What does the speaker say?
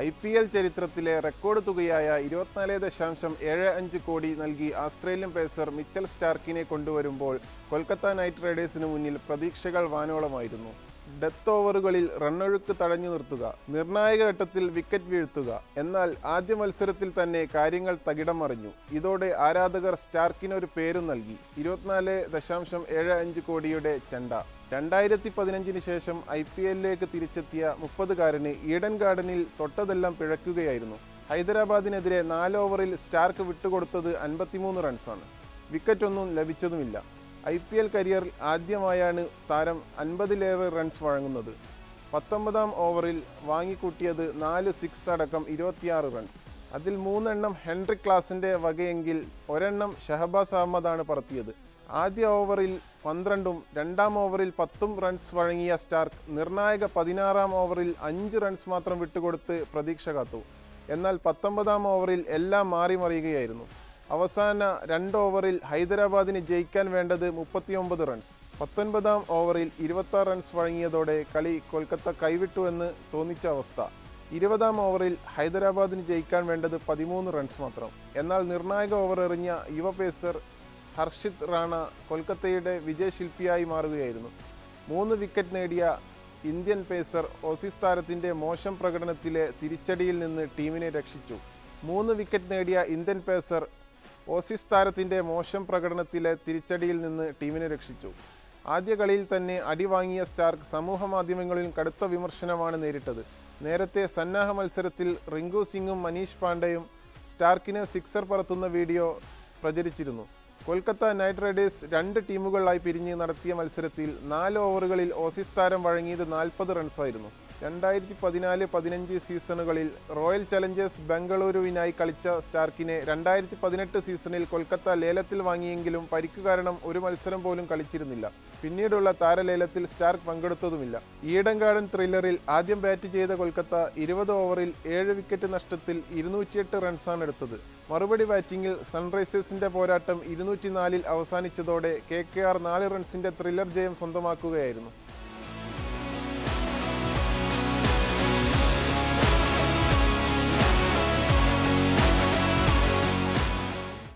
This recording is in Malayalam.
ഐ പി എൽ ചരിത്രത്തിലെ റെക്കോർഡ് തുകയായ ഇരുപത്തിനാല് ദശാംശം ഏഴ് അഞ്ച് കോടി നൽകി ആസ്ട്രേലിയൻ പേസർ മിച്ചൽ സ്റ്റാർക്കിനെ കൊണ്ടുവരുമ്പോൾ കൊൽക്കത്ത നൈറ്റ് റൈഡേഴ്സിന് മുന്നിൽ പ്രതീക്ഷകൾ വാനോളമായിരുന്നു. ഡെത്ത് ഓവറുകളിൽ റണ്ണൊഴുക്ക് തടഞ്ഞു നിർത്തുക നിർണായക ഘട്ടത്തിൽ വിക്കറ്റ് വീഴ്ത്തുക. എന്നാൽ ആദ്യ മത്സരത്തിൽ തന്നെ കാര്യങ്ങൾ തകിടം മറിഞ്ഞു ഇതോടെ ആരാധകർ സ്റ്റാർക്കിനൊരു പേരും നൽകി. ഇരുപത്തിനാല് ദശാംശം ഏഴ് അഞ്ച് കോടിയുടെ ചെണ്ട. രണ്ടായിരത്തി പതിനഞ്ചിന് ശേഷം ഐ പി എല്ലിലേക്ക് തിരിച്ചെത്തിയ മുപ്പതുകാരന് ഈഡൻ ഗാർഡനിൽ തൊട്ടതെല്ലാം പിഴയ്ക്കുകയായിരുന്നു ഹൈദരാബാദിനെതിരെ നാല് ഓവറിൽ സ്റ്റാർക്ക് വിട്ടുകൊടുത്തത് അൻപത്തിമൂന്ന് റൺസാണ്. വിക്കറ്റൊന്നും ലഭിച്ചതുമില്ല. ഐ പി എൽ കരിയറിൽ ആദ്യമായാണ് താരം അൻപതിലേറെ റൺസ് വഴങ്ങുന്നത്. പത്തൊമ്പതാം ഓവറിൽ വാങ്ങിക്കൂട്ടിയത് നാല് സിക്സ് അടക്കം ഇരുപത്തിയാറ് റൺസ്. അതിൽ മൂന്നെണ്ണം ഹെൻറി ക്ലാസിന്റെ വകയെങ്കിൽ ഒരെണ്ണം ഷഹബാസ് അഹമ്മദാണ് പറത്തിയത്. ആദ്യ ഓവറിൽ പന്ത്രണ്ടും രണ്ടാം ഓവറിൽ പത്തും റൺസ് വഴങ്ങിയ സ്റ്റാർക്ക് നിർണായക പതിനാറാം ഓവറിൽ അഞ്ച് റൺസ് മാത്രം വിട്ടുകൊടുത്ത് പ്രതീക്ഷ കാത്തു. എന്നാൽ പത്തൊമ്പതാം ഓവറിൽ എല്ലാം മാറി മറിയുകയായിരുന്നു അവസാന രണ്ട് ഓവറിൽ ഹൈദരാബാദിന് ജയിക്കാൻ വേണ്ടത് മുപ്പത്തിയൊമ്പത് റൺസ് പത്തൊൻപതാം ഓവറിൽ ഇരുപത്തി റൺസ് വഴങ്ങിയതോടെ കളി കൊൽക്കത്ത കൈവിട്ടുവെന്ന് തോന്നിച്ച അവസ്ഥ. ഇരുപതാം ഓവറിൽ ഹൈദരാബാദിന് ജയിക്കാൻ വേണ്ടത് പതിമൂന്ന് റൺസ് മാത്രം. എന്നാൽ നിർണായക ഓവർ എറിഞ്ഞ യുവ പേസർ ഹർഷിത് റാണ കൊൽക്കത്തയുടെ വിജയശില്പിയായി മാറുകയായിരുന്നു. മൂന്ന് വിക്കറ്റ് നേടിയ ഇന്ത്യൻ പേസർ ഓസീസ് താരത്തിന്റെ മോശം പ്രകടനത്തിലെ തിരിച്ചടിയിൽ നിന്ന് ടീമിനെ രക്ഷിച്ചു. മൂന്ന് വിക്കറ്റ് നേടിയ ഇന്ത്യൻ പേസർ ഓസീസ് താരത്തിന്റെ മോശം പ്രകടനത്തിലെ തിരിച്ചടിയിൽ നിന്ന് ടീമിനെ രക്ഷിച്ചു. ആദ്യ കളിയിൽ തന്നെ അടി വാങ്ങിയ സ്റ്റാർക്ക് സമൂഹ മാധ്യമങ്ങളിൽ കടുത്ത വിമർശനമാണ് നേരിട്ടത്. നേരത്തെ സന്നാഹ മത്സരത്തിൽ റിങ്കു സിംഗും മനീഷ് പാണ്ഡയും സ്റ്റാർക്കിന് സിക്സർ പറത്തുന്ന വീഡിയോ പ്രചരിച്ചിരുന്നു. കൊൽക്കത്ത നൈറ്റ് റൈഡേഴ്സ് രണ്ട് ടീമുകളായി പിരിഞ്ഞ് നടത്തിയ മത്സരത്തിൽ നാല് ഓവറുകളിൽ ഓസീസ് താരം വഴങ്ങിയത് നാൽപ്പത് റൺസായിരുന്നു. രണ്ടായിരത്തി പതിനാല് പതിനഞ്ച് സീസണുകളിൽ റോയൽ ചലഞ്ചേഴ്സ് ബംഗളൂരുവിനായി കളിച്ച സ്റ്റാർക്കിനെ രണ്ടായിരത്തി പതിനെട്ട് സീസണിൽ കൊൽക്കത്ത ലേലത്തിൽ വാങ്ങിയെങ്കിലും പരിക്ക് കാരണം ഒരു മത്സരം പോലും കളിച്ചിരുന്നില്ല. പിന്നീടുള്ള താരലേലത്തിൽ സ്റ്റാർക്ക് പങ്കെടുത്തതുമില്ല. ഈഡൻ ഗാർഡൻ ത്രില്ലറിൽ ആദ്യം ബാറ്റ് ചെയ്ത കൊൽക്കത്ത ഇരുപത് ഓവറിൽ ഏഴ് വിക്കറ്റ് നഷ്ടത്തിൽ ഇരുന്നൂറ്റിയെട്ട് റൺസാണ് എടുത്തത് മറുപടി ബാറ്റിംഗിൽ സൺറൈസേഴ്സിന്റെ പോരാട്ടം ഇരുന്നൂറ്റിനാലിൽ അവസാനിച്ചതോടെ കെ കെ ആർ നാല് റൺസിന്റെ ത്രില്ലർ ജയം സ്വന്തമാക്കുകയായിരുന്നു.